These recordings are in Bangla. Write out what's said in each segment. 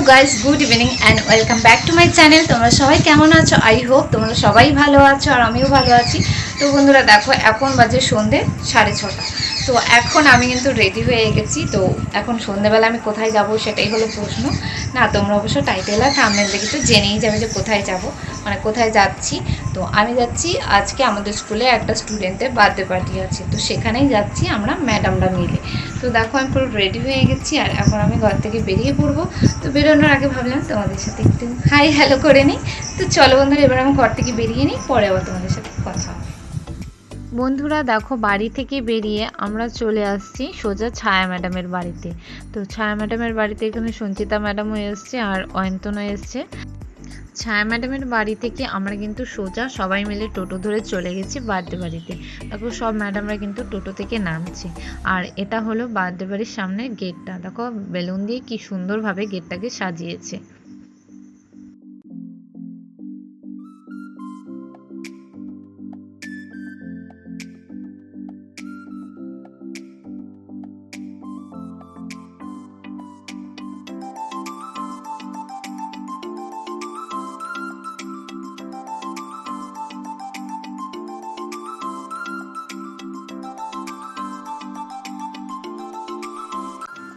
Hello guys, good evening and welcome back to my channel তোমরা সবাই কেমন আছো? আই হোপ তোমরা সবাই ভালো আছো আর আমিও ভালো আছি। তো বন্ধুরা, দেখো, এখন বাজে সন্ধে সাড়ে ছটা। তো এখন আমি কিন্তু রেডি হয়ে গেছি। তো এখন সন্ধেবেলা আমি কোথায় যাব সেটাই হলো প্রশ্ন। না, তোমরা অবশ্য টাইটেল আর থামনেল দেখে তো জেনেই যাবে যে কোথায় যাব। মানে কোথায় যাচ্ছি। তো আমি যাচ্ছি, আজকে আমাদের স্কুলে একটা স্টুডেন্টের বার্থডে পার্টি আছে, তো সেখানেই যাচ্ছি আমরা ম্যাডামরা মিলে। তো দেখো, আমি পুরো রেডি হয়ে গেছি, আর এখন আমি ঘর থেকে বেরিয়ে পড়ব। তো বেরোনোর আগে ভাবলাম তোমাদের সাথে একটু হাই হ্যালো করে নিই। তো চলো বন্ধুরা, এবার আমি ঘর থেকে বেরিয়ে নিই, পরে আবার তোমাদের সাথে কথা বন্ধুরা, দেখো, বাড়ি থেকে বেরিয়ে আমরা চলে আসছি সোজা ছায়া ম্যাডামের বাড়িতে। তো ছায়া ম্যাডামের বাড়িতে এখানে সঞ্চিতা ম্যাডামও এসছে, আর অয়ন্তনও এসছে। ছায়া ম্যাডামের বাড়ি থেকে আমরা কিন্তু সোজা সবাই মিলে টোটো ধরে চলে গেছি বার্থডে বাড়িতে। দেখো, সব ম্যাডামরা কিন্তু টোটো থেকে নামছে। আর এটা হলো বার্থডে বাড়ির সামনের গেটটা। দেখো, বেলুন দিয়ে কি সুন্দরভাবে গেটটাকে সাজিয়েছে।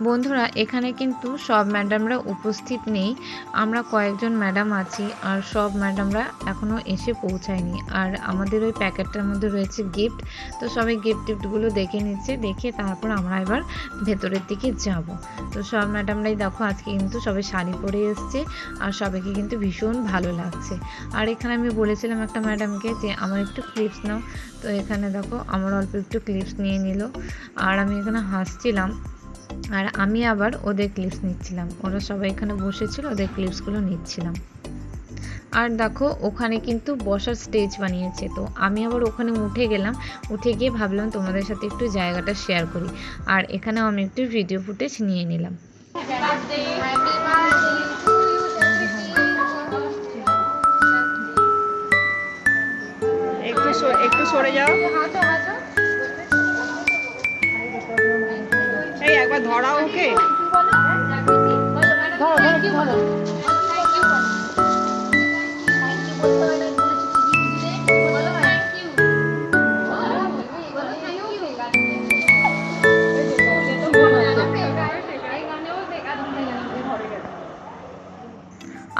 বন্ধুরা, এখানে কিন্তু সব ম্যাডামরা উপস্থিত নেই। আমরা কয়েকজন ম্যাডাম আছি আর সব ম্যাডামরা এখনও এসে পৌঁছায়নি। আর আমাদের ওই প্যাকেটটার মধ্যে রয়েছে গিফট তো সবাই গিফট টিফটগুলো দেখে নিচ্ছে, দেখে তারপর আমরা এবার ভেতরের দিকে যাব। তো সব ম্যাডামরাই দেখো, আজকে কিন্তু সবাই শাড়ি পরে এসছে আর সবাইকে কিন্তু ভীষণ ভালো লাগছে। আর এখানে আমি বলেছিলাম একটা ম্যাডামকে যে, আমার একটু ক্লিপস নাও। তো এখানে দেখো, আমার অল্প একটু ক্লিপস নিয়ে নিল। আর আমি এখানে হাসছিলাম। আর আমি আবার ওদের ক্লিপস নিচ্ছিলাম। ওরা সবাই এখানে বসেছিল, ওদের ক্লিপসগুলো নিচ্ছিলাম। আর দেখো, ওখানে কিন্তু বসার স্টেজ বানিয়েছে। তো আমি আবার ওখানে উঠে গেলাম, উঠে গিয়ে ভাবলাম তোমাদের সাথে একটু জায়গাটা শেয়ার করি। আর এখানেও আমি একটু ভিডিও ফুটেজ নিয়ে নিলাম। একটু একটু সরে যাও।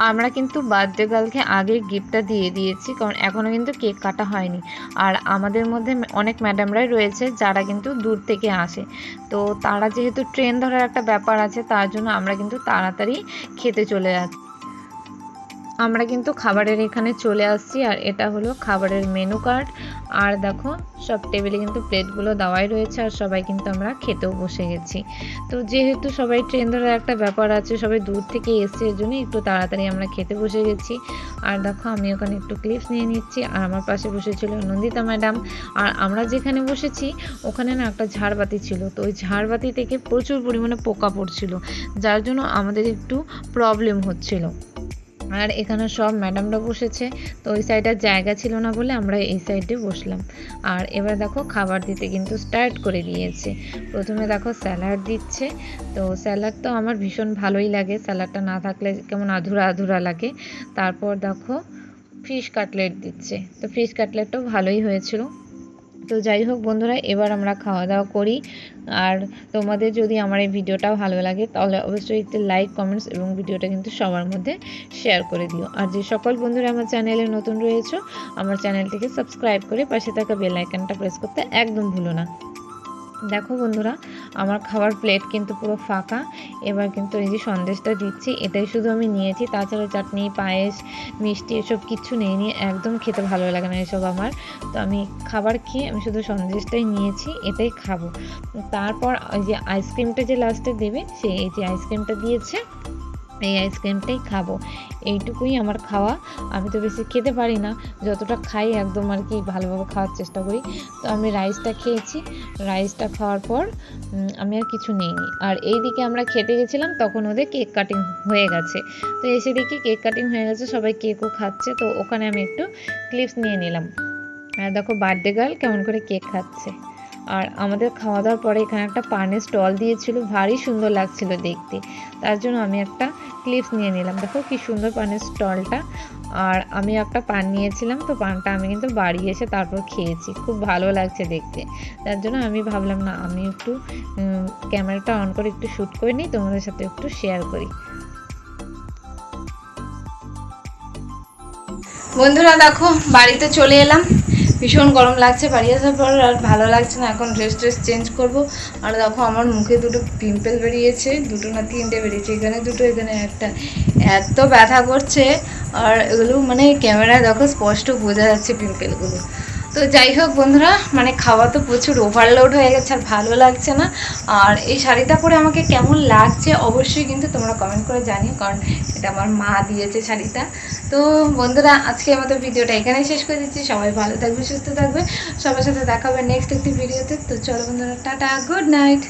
আমরা কিন্তু বার্থডে গার্লকে আগে গিফটটা দিয়ে দিয়েছি, কারণ এখনও কিন্তু কেক কাটা হয়নি। আর আমাদের মধ্যে অনেক ম্যাডামরাই রয়েছে যারা কিন্তু দূর থেকে আসে। তো তারা যেহেতু ট্রেন ধরার একটা ব্যাপার আছে, তার জন্য আমরা কিন্তু তাড়াতাড়ি খেতে চলে যাচ্ছি। আমরা কিন্তু খাবারের এখানে চলে আসছি, আর এটা হলো খাবারের মেনু কার্ড আর দেখো, সব টেবিলে কিন্তু প্লেটগুলো দেওয়াই রয়েছে, আর সবাই কিন্তু আমরা খেতেও বসে গেছি। তো যেহেতু সবাই ট্রেন ধরার একটা ব্যাপার আছে, সবাই দূর থেকে এসছে, এর জন্য একটু তাড়াতাড়ি আমরা খেতে বসে গেছি। আর দেখো, আমি ওখানে একটু ক্লিপস নিয়ে নিচ্ছি, আর আমার পাশে বসেছিল নন্দিতা ম্যাডাম আর আমরা যেখানে বসেছি, ওখানে না একটা ঝাড়বাতি ছিল। তো ওই ঝাড়বাতি থেকে প্রচুর পরিমাণে পোকা পড়ছিল, যার জন্য আমাদের একটু প্রবলেম হচ্ছিল। আর এখানে সব ম্যাডামরা বসেছে, তো ওই সাইডে জায়গা ছিল না বলে আমরা এই সাইডে বসলাম। আর এবার দেখো খাবার দিতে কিন্তু স্টার্ট করে দিয়েছে। প্রথমে দেখো স্যালাড দিচ্ছে, তো স্যালাড তো আমার ভীষণ ভালোই লাগে। স্যালাডটা না থাকলে কেমন আধুরা আধুরা লাগে। তারপর দেখো ফিশ কাটলেট দিচ্ছে, তো ফিশ কাটলেটটাও ভালোই হয়েছিল। তো যাই হোক বন্ধুরা, এবার আমরা খাওয়া দাওয়া করি। আর তোমাদের যদি আমার এই ভিডিওটা ভালো লাগে, তাহলে অবশ্যই একটু লাইক কমেন্টস এবং ভিডিওটা কিন্তু সবার মধ্যে শেয়ার করে দিও। আর যে সকল বন্ধুরা আমার চ্যানেলে নতুন রয়েছে, আমার চ্যানেলটিকে সাবস্ক্রাইব করে পাশে থাকা বেল আইকনটা প্রেস করতে একদম ভুলো না। দেখো বন্ধুরা, আমার খাবার প্লেট কিন্তু পুরো ফাঁকা। এবার কিন্তু এই যে সন্দেশটা দিচ্ছি, এটাই শুধু আমি নিয়েছি। তাছাড়া চাটনি, পায়েস, মিষ্টি এসব কিছু নেই নিয়ে একদম খেতে ভালো লাগে না এসব আমার। তো আমি খাবার খেয়ে আমি শুধু সন্দেশটাই নিয়েছি, এটাই খাব। তারপর ওই যে আইসক্রিমটা যে লাস্টে দেবে সেই এই যে আইসক্রিমটা দিয়েছে। এই আইসক্রিমটাই খাব। এইটুকুই আমার খাওয়া। আমি তো বেশি খেতে পারি না। যতটা খাই একদম আর কি ভালোভাবে খাওয়ার চেষ্টা করি। তো আমি রাইসটা খেয়েছি। রাইসটা খাওয়ার পর আমি আর কিছু নেইনি। আর এই দিকে আমরা খেতে গেছিলাম, তখন ওদের কেক কাটিং হয়ে গেছে। তো এসে দেখি কেক কাটিং হয়ে গেছে, সবাই কেকও খাচ্ছে। তো ওখানে আমি একটু ক্লিপস নিয়ে নিলাম। আর দেখো বার্থডে গার্ল কেমন করে কেক খাচ্ছে। আর আমাদের খাওয়া দাওয়ার পরে এখানে একটা পানের স্টল দিয়েছিল, ভারী সুন্দর লাগছিল দেখতে। তার জন্য আমি একটা ক্লিপস নিয়ে নিলাম। দেখো কি সুন্দর পানের স্টলটা। আর আমি একটা পান নিয়েছিলাম, তো পানটা আমি কিন্তু বাড়ি এসে তারপর খেয়েছি। খুব ভালো লাগছে দেখতে। তার জন্য আমি ভাবলাম, না, আমি একটু ক্যামেরাটা অন করে একটু শ্যুট করে নিই, তোমাদের সাথে একটু শেয়ার করি। বন্ধুরা, দেখো, বাড়িতে চলে এলাম। ভীষণ গরম লাগছে বাড়ি আসার পর আর ভালো লাগছে না। এখন ড্রেস ট্রেস চেঞ্জ করব। আর দেখো, আমার মুখে দুটো পিম্পল বেরিয়েছে, দুটো না তিনটে বেরিয়েছে, এখানে দুটো, এখানে একটা। এত ব্যথা করছে, আর এগুলো মানে ক্যামেরায় দেখো, স্পষ্ট বোঝা যাচ্ছে পিম্পলগুলো তো যাই হোক বন্ধুরা মানে খাওয়া তো প্রচুর ওভারলোড হয়ে গেছে আর ভালো লাগছে না। আর এই শাড়িটা পরে আমাকে কেমন লাগছে অবশ্যই কিন্তু তোমরা কমেন্ট করে জানিও, কারণ এটা আমার মা দিয়েছে শাড়িটা। তো বন্ধুরা, আজকে আমাদের ভিডিওটা এখানেই শেষ করে দিচ্ছি। সবাই ভালো থাকবে, সুস্থ থাকবে। সবার সাথে দেখা হবে নেক্সট একটি ভিডিওতে তো। চলো বন্ধুরা, টাটা গুড নাইট